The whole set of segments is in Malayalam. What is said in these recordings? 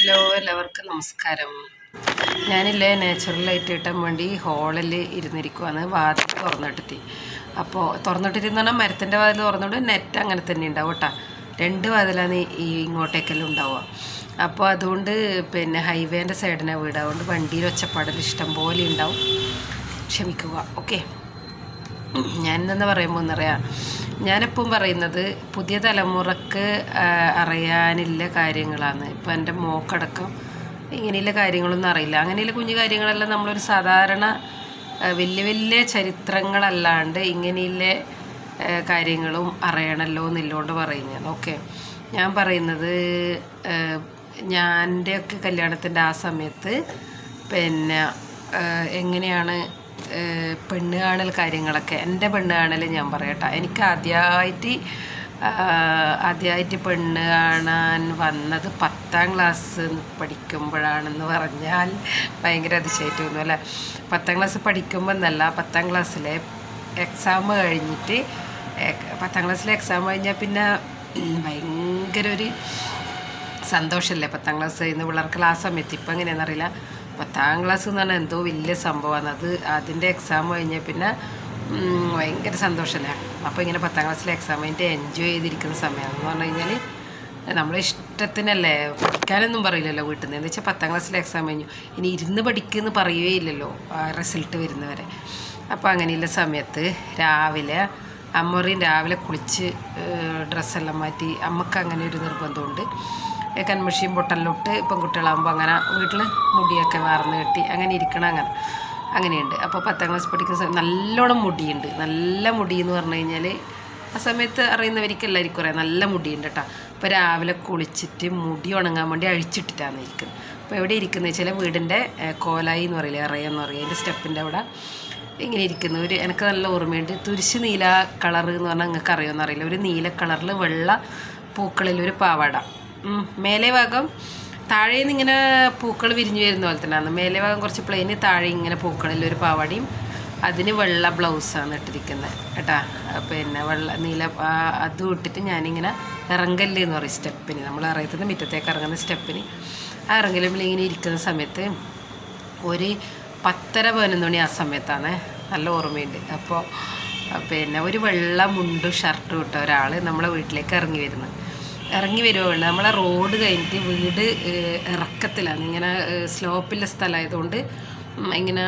ഹലോ എല്ലാവർക്കും നമസ്കാരം. ഞാനില്ലേ നാച്ചുറൽ ലൈറ്റ് കിട്ടാൻ വേണ്ടി ഹോളിൽ ഇരുന്നിരിക്കുവാണ്. വാതിൽ തുറന്നിട്ടിട്ട്. അപ്പോൾ തുറന്നിട്ടിരുന്ന് മരത്തിന്റെ വാതിൽ തുറന്നിട്ട് നെറ്റ് അങ്ങനെ തന്നെ ഉണ്ടാവും കേട്ടോ. രണ്ട് വാതിലാണ് ഈ ഇങ്ങോട്ടേക്കെല്ലാം ഉണ്ടാവുക. അപ്പോൾ അതുകൊണ്ട് പിന്നെ ഹൈവേന്റെ സൈഡിനെ വീട്. അതുകൊണ്ട് വണ്ടിയിൽ ഒച്ചപ്പാടൽ ഇഷ്ടം പോലെ ഉണ്ടാവും. ക്ഷമിക്കുക. ഓക്കെ ഞാൻ എന്താ പറയുമ്പോൾ എന്നറിയാം ഞാനെപ്പം പറയുന്നത് പുതിയ തലമുറയ്ക്ക് അറിയാനില്ല കാര്യങ്ങളാണ്. ഇപ്പം എന്റെ മോക്കടക്കം ഇങ്ങനെയുള്ള കാര്യങ്ങളൊന്നും അറിയില്ല. അങ്ങനെയുള്ള കുഞ്ഞു കാര്യങ്ങളെല്ലാം നമ്മളൊരു സാധാരണ വലിയ വലിയ ചരിത്രങ്ങളല്ലാണ്ട് ഇങ്ങനെയുള്ള കാര്യങ്ങളും അറിയണമല്ലോ എന്നില്ലോണ്ട് പറയുന്നത് ഓക്കെ. ഞാൻ പറയുന്നത് ഞാന്റെ ഒക്കെ എന്റെയൊക്കെ കല്യാണത്തിന്റെ ആ സമയത്ത് പിന്നെ എങ്ങനെയാണ് പെണ്ണ് കാണൽ കാര്യങ്ങളൊക്കെ. എന്റെ പെണ്ണ് കാണൽ ഞാൻ പറയട്ടെ. എനിക്ക് ആദ്യമായിട്ട് ആദ്യമായിട്ട് പെണ്ണ് കാണാൻ വന്നത് പത്താം ക്ലാസ് പഠിക്കുമ്പോഴാണെന്ന് പറഞ്ഞാൽ ഭയങ്കര അതിശയമായിട്ട് തോന്നും അല്ലേ? പത്താം ക്ലാസ് പഠിക്കുമ്പോൾ എന്നല്ല പത്താം ക്ലാസ്സിലെ എക്സാം കഴിഞ്ഞിട്ട് പത്താം ക്ലാസ്സിലെ എക്സാം കഴിഞ്ഞാൽ പിന്നെ ഭയങ്കര ഒരു സന്തോഷമല്ലേ പത്താം ക്ലാസ് കഴിയുന്ന പിള്ളേർക്ക് ആ സമയത്ത്? ഇപ്പം എങ്ങനെയാണെന്നറിയില്ല. പത്താം ക്ലാസ് എന്ന് പറഞ്ഞാൽ എന്തോ വലിയ സംഭവമാണ് അത് അതിന്റെ എക്സാം കഴിഞ്ഞാൽ പിന്നെ ഭയങ്കര സന്തോഷമല്ലേ അപ്പോൾ ഇങ്ങനെ പത്താം ക്ലാസ്സിലെ എക്സാം കഴിഞ്ഞിട്ട് എൻജോയ് ചെയ്തിരിക്കുന്ന സമയമാണെന്ന് പറഞ്ഞു കഴിഞ്ഞാൽ നമ്മളെ ഇഷ്ടത്തിനല്ലേ? പഠിക്കാനൊന്നും പറയില്ലല്ലോ വീട്ടിൽ നിന്ന് എന്ന് വെച്ചാൽ പത്താം ക്ലാസ്സിലെ എക്സാം കഴിഞ്ഞു. ഇനി ഇരുന്ന് പഠിക്കുമെന്ന് പറയുകയേ ഇല്ലല്ലോ റിസൾട്ട് വരുന്നവരെ. അപ്പോൾ അങ്ങനെയുള്ള സമയത്ത് രാവിലെ അമ്മറിയും രാവിലെ കുളിച്ച് ഡ്രസ്സെല്ലാം മാറ്റി. അമ്മയ്ക്ക് അങ്ങനെ ഒരു നിർബന്ധമുണ്ട് കൺമഷിയും പൊട്ടലിലോട്ട് പെൺകുട്ടികളാകുമ്പോൾ അങ്ങനെ വീട്ടിൽ മുടിയൊക്കെ വാർന്ന് കെട്ടി അങ്ങനെ ഇരിക്കണം അങ്ങനെ അങ്ങനെയുണ്ട്. അപ്പോൾ പത്താം ക്ലാസ് പഠിക്കുന്ന സമയം നല്ലോണം മുടിയുണ്ട്. നല്ല മുടി എന്ന് പറഞ്ഞു കഴിഞ്ഞാൽ ആ സമയത്ത് അറിയുന്നവർക്ക് എല്ലാവർക്കും അറിയാം. നല്ല മുടിയുണ്ട് കേട്ടോ. അപ്പോൾ രാവിലെ കുളിച്ചിട്ട് മുടി ഉണങ്ങാൻ വേണ്ടി അഴിച്ചിട്ടിട്ടാണ് ഇരിക്കുന്നത്. അപ്പോൾ എവിടെ ഇരിക്കുന്നത് വെച്ചാൽ വീടിന്റെ കോലായി എന്ന് പറയില്ലേ അറിയാമെന്ന് പറയും. അതിന്റെ സ്റ്റെപ്പിന്റെ അവിടെ ഇങ്ങനെ ഇരിക്കുന്ന. ഒരു എനിക്ക് നല്ല ഓർമ്മയുണ്ട്. തുരിശ് നീല കളർ എന്ന് പറഞ്ഞാൽ നിങ്ങൾക്ക് അറിയുമെന്ന് അറിയില്ല. ഒരു നീല കളറിൽ വെള്ള പൂക്കളിൽ ഒരു പാവാട. മേലെ ഭാഗം താഴെ നിന്ന് ഇങ്ങനെ പൂക്കൾ വിരിഞ്ഞു വരുന്ന പോലെ തന്നെയാണ് മേലെ ഭാഗം കുറച്ച് പ്ലെയിന് താഴെ ഇങ്ങനെ പൂക്കളിൽ ഒരു പാവാടിയും അതിന് വെള്ള ബ്ലൗസാണ് ഇട്ടിരിക്കുന്നത് കേട്ടാ. പിന്നെ വെള്ള നീല അതും ഇട്ടിട്ട് ഞാനിങ്ങനെ ഇറങ്കല്ല് എന്ന് പറയും സ്റ്റെപ്പിന്. നമ്മൾ അറിയത്തുന്ന മുറ്റത്തേക്ക് ഇറങ്ങുന്ന സ്റ്റെപ്പിന്. ആ ഇറങ്ങലുമ്പിൽ ഇങ്ങനെ ഇരിക്കുന്ന സമയത്ത് ഒരു പത്തര പതിനൊന്ന് മണി ആ സമയത്താണ്. നല്ല ഓർമ്മയുണ്ട്. അപ്പോൾ പിന്നെ ഒരു വെള്ള മുണ്ടും ഷർട്ടും ഇട്ട ഒരാൾ നമ്മളെ വീട്ടിലേക്ക് ഇറങ്ങി വരുന്നത് ഇറങ്ങി വരുവുള്ളൂ നമ്മളെ റോഡ് കഴിഞ്ഞിട്ട് വീട് ഇറക്കത്തിലാണ്. ഇങ്ങനെ സ്ലോപ്പിലെ സ്ഥലമായതുകൊണ്ട് ഇങ്ങനെ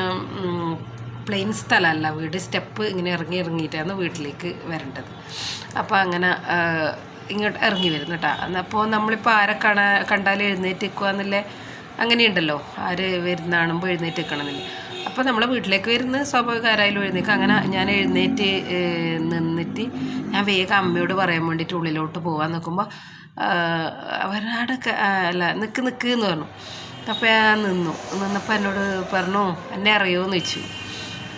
പ്ലെയിൻ സ്ഥലമല്ല. വീട് സ്റ്റെപ്പ് ഇങ്ങനെ ഇറങ്ങി ഇറങ്ങിയിട്ടാണ് വീട്ടിലേക്ക് വരേണ്ടത്. അപ്പോൾ അങ്ങനെ ഇങ്ങോട്ട് ഇറങ്ങി വരുന്നു കേട്ടോ അപ്പോൾ നമ്മളിപ്പോൾ ആരെ കാണാ കണ്ടാലും എഴുന്നേറ്റ് നിൽക്കുക അങ്ങനെയുണ്ടല്ലോ. ആര് വരുന്ന കാണുമ്പോൾ എഴുന്നേറ്റ് നിൽക്കണമെന്നില്ല അപ്പോൾ നമ്മളെ വീട്ടിലേക്ക് വരുന്ന സ്വാഭാവികമാരായാലും എഴുന്നേൽക്കുക അങ്ങനെ ഞാൻ എഴുന്നേറ്റ് നിന്നിട്ട് ഞാൻ വേഗം അമ്മയോട് പറയാൻ വേണ്ടിയിട്ട് ഉള്ളിലോട്ട് പോകാൻ നിൽക്കുമ്പോൾ അവരാടൊക്കെ അല്ല നിൽക്ക് നിൽക്ക് എന്ന് പറഞ്ഞു. അപ്പോൾ ഞാൻ നിന്നു. നിന്നപ്പോൾ എന്നോട് പറഞ്ഞു എന്നെ അറിയുമോ എന്ന് ചോദിച്ചു.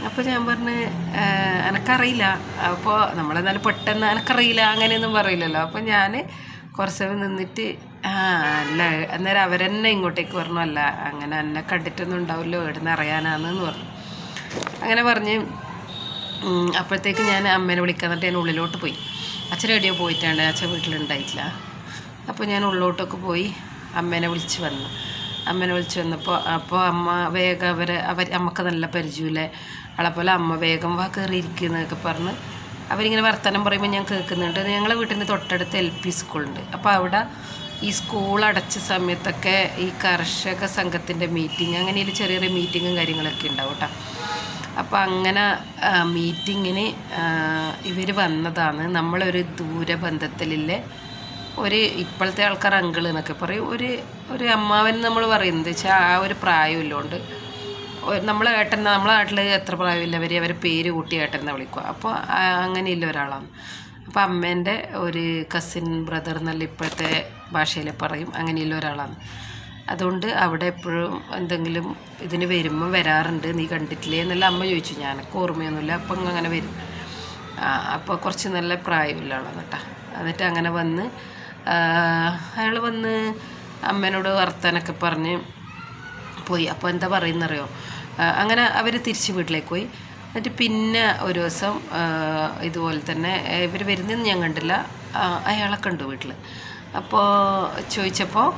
അപ്പോൾ ഞാൻ പറഞ്ഞ് "ഏഹ്, എനക്കറിയില്ല അപ്പോൾ നമ്മളെന്നാലും പെട്ടെന്ന് എനക്കറിയില്ല അങ്ങനെയൊന്നും പറയില്ലല്ലോ. അപ്പോൾ ഞാൻ കുറച്ച് നിന്നിട്ട് അല്ല അന്നേരം അവരെന്നെ ഇങ്ങോട്ടേക്ക് പറഞ്ഞു അല്ല അങ്ങനെ എന്നെ കണ്ടിട്ടൊന്നും ഉണ്ടാവില്ലോ എവിടുന്ന് അറിയാനാണെന്ന് പറഞ്ഞു. അങ്ങനെ പറഞ്ഞ് അപ്പോഴത്തേക്ക് ഞാൻ അമ്മേനെ വിളിക്കാൻ എന്നിട്ട് ഞാൻ ഉള്ളിലോട്ട് പോയി. അച്ഛൻ എവിടെയോ പോയിട്ടാണ് അച്ഛൻ വീട്ടിലുണ്ടായിട്ടില്ല. അപ്പോൾ ഞാൻ ഉള്ളിലോട്ടൊക്കെ പോയി അമ്മേനെ വിളിച്ച് വന്നു. അമ്മേനെ വിളിച്ച് വന്നപ്പോൾ അപ്പോൾ അമ്മ വേഗം അവരെ അവർ അമ്മയ്ക്ക് നല്ല പരിചയമില്ലേ? അവളെപ്പോലെ അമ്മ വേഗം വാ കയറിയിരിക്കുന്നതൊക്കെ പറഞ്ഞ് അവരിങ്ങനെ വർത്തമാനം പറയുമ്പോൾ ഞാൻ കേൾക്കുന്നുണ്ട്. ഞങ്ങളെ വീട്ടിന്റെ തൊട്ടടുത്ത് എൽ പി സ്കൂളുണ്ട്. അപ്പോൾ അവിടെ ഈ സ്കൂൾ അടച്ച സമയത്തൊക്കെ ഈ കർഷക സംഘത്തിന്റെ മീറ്റിംഗ് അങ്ങനെയുള്ള ചെറിയ ചെറിയ മീറ്റിങ്ങും കാര്യങ്ങളൊക്കെ ഉണ്ടാവും കേട്ടോ അപ്പോൾ അങ്ങനെ മീറ്റിങ്ങിന് ഇവർ വന്നതാണ്. നമ്മളൊരു ദൂരബന്ധത്തിലെ ഒരു ഇപ്പോഴത്തെ ആൾക്കാർ അങ്കിൾ എന്നൊക്കെ പറയും. ഒരു ഒരു അമ്മാവൻ നമ്മൾ പറയുന്നത് വെച്ചാൽ ആ ഒരു പ്രായമില്ലോണ്ട് നമ്മളെ ഏട്ടൻ നമ്മളെ നാട്ടിൽ എത്ര പ്രായമില്ലവർ അവർ പേര് കൂട്ടി ഏട്ടൻ എന്നാണ് വിളിക്കുക അപ്പോൾ അങ്ങനെയില്ല ഒരാളാണ്. അപ്പോൾ അമ്മേന്റെ ഒരു കസിൻ ബ്രദർ എന്നല്ല ഇപ്പോഴത്തെ ഭാഷയിൽ പറയും. അങ്ങനെയുള്ള ഒരാളാണ്. അതുകൊണ്ട് അവിടെ എപ്പോഴും എന്തെങ്കിലും ഇതിന് വരുമ്പം വരാറുണ്ട്. നീ കണ്ടിട്ടില്ലേ എന്നല്ല അമ്മ ചോദിച്ചു. ഞാനൊക്കെ ഓർമ്മയൊന്നുമില്ല. അപ്പം അങ്ങനെ വരും. അപ്പോൾ കുറച്ച് നല്ല പ്രായമുള്ള ആളാണ് കേട്ടോ. എന്നിട്ട് അങ്ങനെ വന്ന് അയാൾ വന്ന് അമ്മേനോട് വർത്താനൊക്കെ പറഞ്ഞ് പോയി. അപ്പോൾ എന്താ പറയുന്നറിയോ? അങ്ങനെ അവർ തിരിച്ച് വീട്ടിലേക്ക് പോയി. എന്നിട്ട് പിന്നെ ഒരു ദിവസം ഇതുപോലെ തന്നെ ഇവർ വരുന്നതെന്ന് ഞാൻ കണ്ടില്ല. അയാളെ കണ്ടു വീട്ടിൽ അപ്പോൾ ചോദിച്ചപ്പോൾ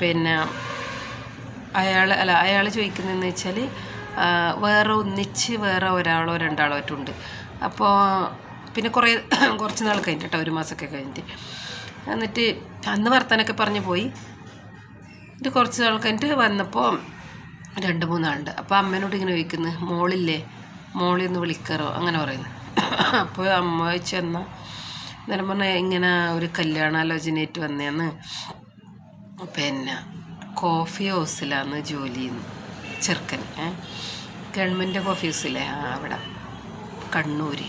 പിന്നെ അയാൾ അല്ല അയാൾ ചോദിക്കുന്നതെന്ന് വെച്ചാൽ വേറെ ഒന്നിച്ച് വേറെ ഒരാളോ രണ്ടാളോ ആയിട്ടുണ്ട് അപ്പോൾ പിന്നെ കുറേ കുറച്ച് നാൾ കഴിഞ്ഞിട്ട് ഒരു മാസമൊക്കെ കഴിഞ്ഞിട്ട്. എന്നിട്ട് അന്ന് വർത്തനൊക്കെ പറഞ്ഞു പോയി. എന്നിട്ട് കുറച്ച് നാൾ കഴിഞ്ഞിട്ട് വന്നപ്പോൾ രണ്ട് മൂന്നാളുണ്ട്. അപ്പോൾ അമ്മേനോട് ഇങ്ങനെ ചോദിക്കുന്നത് മോളില്ലേ? മോളി ഒന്ന് വിളിക്കാറോ? അങ്ങനെ പറയുന്നു. അപ്പോൾ അമ്മ ചെന്ന നേരം പറഞ്ഞാൽ ഇങ്ങനെ ഒരു കല്യാണാലോചനയായിട്ട് വന്നേന്ന്. പിന്നെ കോഫി ഹൗസിലാണ് ജോലി ചെയ്യുന്നത് ചെറുക്കൻ. ഗവൺമെന്റ് കോഫി ഹൗസില്ലേ? ആ അവിടെ. കണ്ണൂർ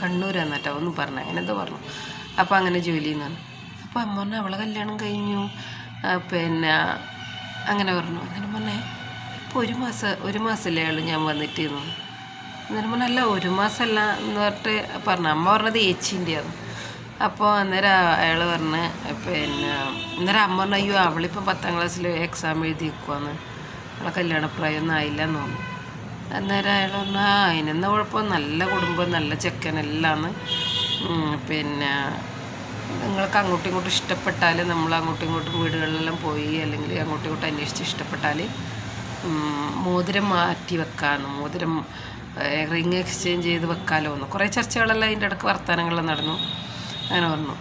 കണ്ണൂരാന്ന് കേട്ടോ ഒന്നും പറഞ്ഞു. അങ്ങനെ എന്തോ പറഞ്ഞു. അപ്പോൾ അങ്ങനെ ജോലി ചെയ്യുന്നതാണ് അപ്പോൾ അമ്മ പറഞ്ഞു അവളെ കല്യാണം കഴിഞ്ഞു. പിന്നെ അങ്ങനെ പറഞ്ഞു. അങ്ങനെ പറഞ്ഞേ ഇപ്പോൾ ഒരു മാസം ഒരു മാസമല്ലേ ആൾ ഞാൻ വന്നിട്ടിരുന്നു. അന്നേരം പറഞ്ഞു അല്ല ഒരു മാസമല്ല എന്ന് പറഞ്ഞിട്ട് പറഞ്ഞു അമ്മ പറഞ്ഞത് ഏച്ചിന്റെയാണ്. അപ്പോൾ അന്നേരം അയാൾ പറഞ്ഞ് പിന്നെ അന്നേരം അമ്മ പറഞ്ഞു അയ്യോ അവളിപ്പം പത്താം ക്ലാസ്സിൽ എക്സാം എഴുതി നിൽക്കുവാന്ന് അവളെ കല്യാണപ്രായമൊന്നും ആയില്ല എന്ന് തോന്നുന്നു. അന്നേരം അയാൾ പറഞ്ഞു ആ അതിനെന്താ കുഴപ്പം? നല്ല കുടുംബം നല്ല ചെക്കനെല്ലാന്ന് പിന്നെ നിങ്ങൾക്ക് അങ്ങോട്ടും ഇങ്ങോട്ടും ഇഷ്ടപ്പെട്ടാൽ നമ്മൾ അങ്ങോട്ടും ഇങ്ങോട്ടും വീടുകളിലെല്ലാം പോയി അല്ലെങ്കിൽ അങ്ങോട്ടും ഇങ്ങോട്ടും അന്വേഷിച്ച് ഇഷ്ടപ്പെട്ടാൽ മോതിരം മാറ്റി വെക്കാമെന്ന് മോതിരം റിങ് എക്സ്ചേഞ്ച് ചെയ്ത് വെക്കാലോ എന്ന് കുറേ ചർച്ചകളെല്ലാം അതിന്റെ ഇടയ്ക്ക് വർത്തമാനങ്ങളെല്ലാം നടന്നു. അങ്ങനെ പറഞ്ഞു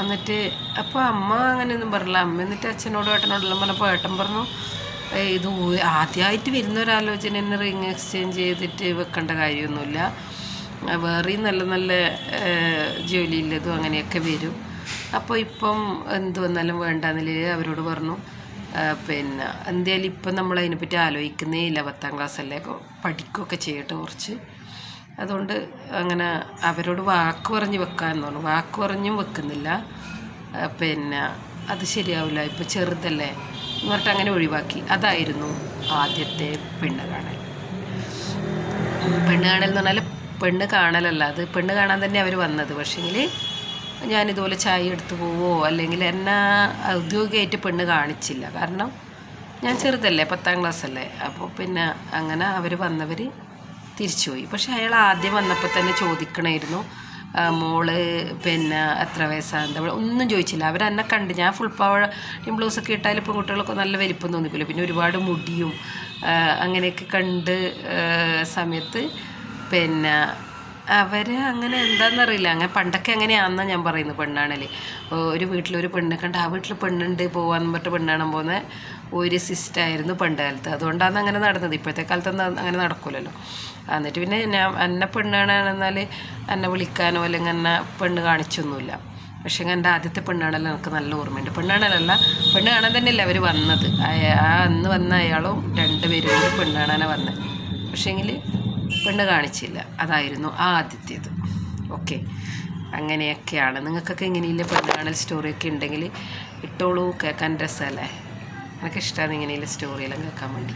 എന്നിട്ട് അപ്പോൾ അമ്മ അങ്ങനെയൊന്നും പറഞ്ഞില്ല. അമ്മ എന്നിട്ട് അച്ഛനോടും ഏട്ടനോടെല്ലാം പറഞ്ഞപ്പോൾ ഏട്ടൻ പറഞ്ഞു ഇത് ആദ്യമായിട്ട് വരുന്ന ഒരാലോചന തന്നെ റിങ് എക്സ്ചേഞ്ച് ചെയ്തിട്ട് വെക്കേണ്ട കാര്യമൊന്നുമില്ല. വേറെയും നല്ല നല്ല ജോലിയില്ലതും അങ്ങനെയൊക്കെ വരും. അപ്പോൾ ഇപ്പം എന്ത് വന്നാലും വേണ്ട നിലയിൽ അവരോട് പറഞ്ഞു. പിന്നെ എന്തായാലും ഇപ്പം നമ്മൾ അതിനെപ്പറ്റി ആലോചിക്കുന്നേ ഇല്ല. പത്താം ക്ലാസ്സല്ലേ പഠിക്കുകയൊക്കെ ചെയ്യട്ടെ കുറച്ച്. അതുകൊണ്ട് അങ്ങനെ അവരോട് വാക്ക് പറഞ്ഞ് വെക്കാമെന്ന് പറഞ്ഞു വാക്ക് പറഞ്ഞും വെക്കുന്നില്ല. പിന്നെ അത് ശരിയാവില്ല. ഇപ്പം ചെറുതല്ലേ. എന്ന് പറഞ്ഞിട്ട് അങ്ങനെ ഒഴിവാക്കി. അതായിരുന്നു ആദ്യത്തെ പെണ്ണ് കാണൽ. പെണ്ണ് കാണൽ എന്ന് പറഞ്ഞാൽ പെണ്ണ് കാണലല്ല. അത് പെണ്ണ് കാണാൻ തന്നെ അവർ വന്നത്. പക്ഷേങ്കിൽ ഞാനിതുപോലെ ചായ എടുത്തു പോവോ? അല്ലെങ്കിൽ എന്നെ ഔദ്യോഗികമായിട്ട് പെണ്ണ് കാണിച്ചില്ല. കാരണം ഞാൻ ചെറുതല്ലേ പത്താം ക്ലാസ് അല്ലേ അപ്പോൾ പിന്നെ അങ്ങനെ അവർ വന്നവർ തിരിച്ചുപോയി. പക്ഷേ അയാൾ ആദ്യം വന്നപ്പോൾ തന്നെ ചോദിക്കണമായിരുന്നു മോൾ പിന്നെ എത്ര വയസ്സാണ് ഒന്നും ചോദിച്ചില്ല. അവരെന്നെ കണ്ട് ഞാൻ ഫുൾ പവർ ബ്ലൗസൊക്കെ ഇട്ടാൽ കുട്ടികൾക്ക് നല്ല വലിപ്പം തോന്നിക്കില്ല പിന്നെ ഒരുപാട് മുടിയും അങ്ങനെയൊക്കെ കണ്ട് സമയത്ത് പിന്നെ അവർ അങ്ങനെ എന്താണെന്നറിയില്ല അങ്ങനെ പണ്ടൊക്കെ അങ്ങനെയാണെന്നാണ് ഞാൻ പറയുന്നത് പെണ്ണാണല്ലേ ഒരു വീട്ടിലൊരു പെണ്ണ് കണ്ട് ആ വീട്ടിൽ പെണ്ണുണ്ട് പോകാന്ന് പറഞ്ഞിട്ട് പെണ്ണാണ് പോകുന്ന. ഒരു സിസ്റ്റായിരുന്നു പണ്ട് കാലത്ത് അതുകൊണ്ടാണ് അങ്ങനെ നടന്നത്. ഇപ്പോഴത്തെ കാലത്തൊന്നും അങ്ങനെ നടക്കില്ലല്ലോ എന്നിട്ട് പിന്നെ ഞാൻ എന്നെ പെണ്ണാണെന്നാൽ എന്നെ വിളിക്കാനോ അല്ലെങ്കിൽ എന്നെ പെണ്ണ് കാണിച്ചൊന്നുമില്ല. പക്ഷേ എന്റെ ആദ്യത്തെ പെണ്ണാണല്ലോ എനിക്ക് നല്ല ഓർമ്മയുണ്ട് പെണ്ണാണല്ല പെണ്ണ് കാണാൻ തന്നെയല്ല അവർ വന്നത്. ആ- അന്ന് വന്ന അയാളും രണ്ടുപേരും കൂടി പെണ്ണ് വന്നത് പക്ഷേങ്കിൽ പെണ്ണ് കാണിച്ചില്ല. അതായിരുന്നു ആ ആദ്യത്തേത്. ഓക്കെ. അങ്ങനെയൊക്കെയാണ്. നിങ്ങൾക്കൊക്കെ ഇങ്ങനെയില്ല പെണ്ണ് കാണൽ സ്റ്റോറിയൊക്കെ ഉണ്ടെങ്കിൽ ഇട്ടോളൂ. കേൾക്കാൻ രസമല്ലേ? എനിക്ക് ഇഷ്ടമാണ് ഇങ്ങനെയുള്ള സ്റ്റോറിയെല്ലാം കേൾക്കാൻ വേണ്ടി?